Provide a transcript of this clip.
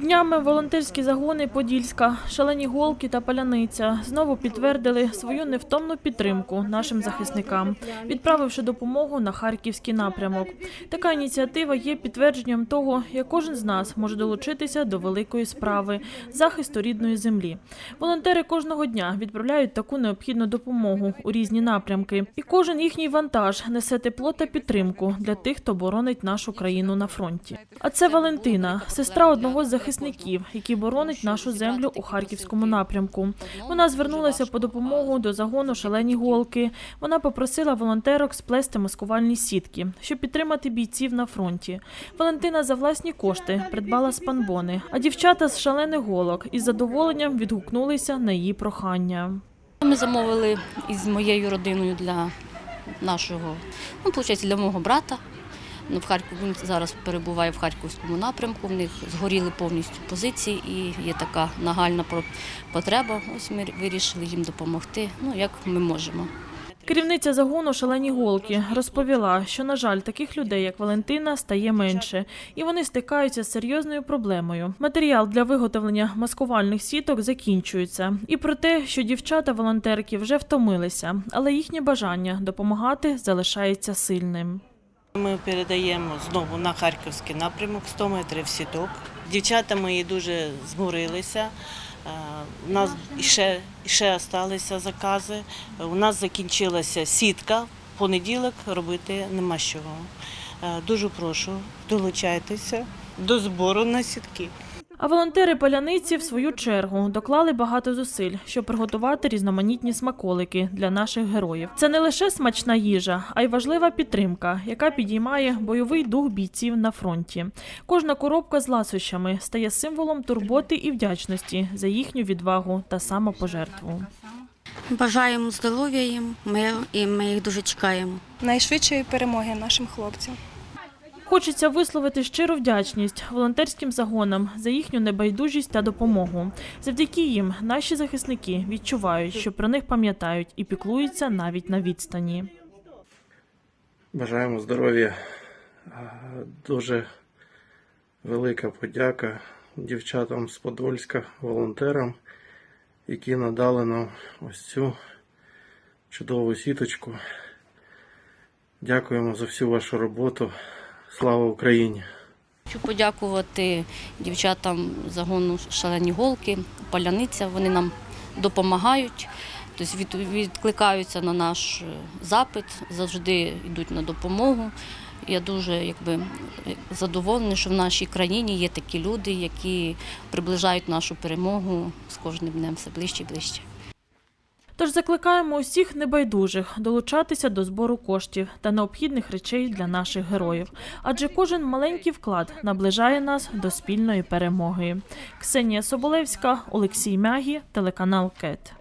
Днями волонтерські загони Подільська, шалені голки та паляниця знову підтвердили свою невтомну підтримку нашим захисникам, відправивши допомогу на харківський напрямок. Така ініціатива є підтвердженням того, як кожен з нас може долучитися до великої справи захисту рідної землі. Волонтери кожного дня відправляють таку необхідну допомогу у різні напрямки, і кожен їхній вантаж несе тепло та підтримку для тих, хто боронить нашу країну на фронті. А це Валентина, сестра одного з захисників, який боронить нашу землю у харківському напрямку. Вона звернулася по допомогу до загону шалені голки. Вона попросила волонтерок сплести маскувальні сітки, щоб підтримати бійців на фронті. Валентина за власні кошти придбала спанбони, а дівчата з шалених голок із задоволенням відгукнулися на її прохання. Ми замовили із моєю родиною для нашого, ну, виходить, для мого брата. Ну, в Харків він зараз перебуває в харківському напрямку. В них згоріли повністю позиції і є така нагальна потреба. Ось ми вирішили їм допомогти. Ну як ми можемо. Керівниця загону шалені голки розповіла, що на жаль, таких людей, як Валентина, стає менше, і вони стикаються з серйозною проблемою. Матеріал для виготовлення маскувальних сіток закінчується, і про те, що дівчата-волонтерки вже втомилися, але їхнє бажання допомагати залишається сильним. Ми передаємо знову на харківський напрямок 100 метрів сіток. Дівчата мої дуже змурилися. Е, У нас ще, ще залишилися закази. У нас закінчилася сітка. В понеділок робити нема чого. Е, Дуже прошу, долучайтеся до збору на сітки. А волонтери паляниці, в свою чергу, доклали багато зусиль, щоб приготувати різноманітні смаколики для наших героїв. Це не лише смачна їжа, а й важлива підтримка, яка підіймає бойовий дух бійців на фронті. Кожна коробка з ласощами стає символом турботи і вдячності за їхню відвагу та самопожертву. Бажаємо здоров'я їм, миру, і ми їх дуже чекаємо. найшвидшої перемоги нашим хлопцям. Хочеться висловити щиру вдячність волонтерським загонам за їхню небайдужість та допомогу. Завдяки їм наші захисники відчувають, що про них пам'ятають і піклуються навіть на відстані. Бажаємо здоров'я. Дуже велика подяка дівчатам з Подольська, волонтерам, які надали нам ось цю чудову сіточку. Дякуємо за всю вашу роботу. Слава Україні! Хочу подякувати дівчатам загону шалені голки, паляниця. Вони нам допомагають, тобто від, відкликаються на наш е, запит, завжди йдуть на допомогу. Я дуже якби, задоволена, що в нашій країні є такі люди, які приближають нашу перемогу з кожним днем все ближче і ближче. Тож закликаємо усіх небайдужих долучатися до збору коштів та необхідних речей для наших героїв, адже кожен маленький вклад наближає нас до спільної перемоги. Ксенія Соболевська, Олексій Мягі, телеканал КЕТ.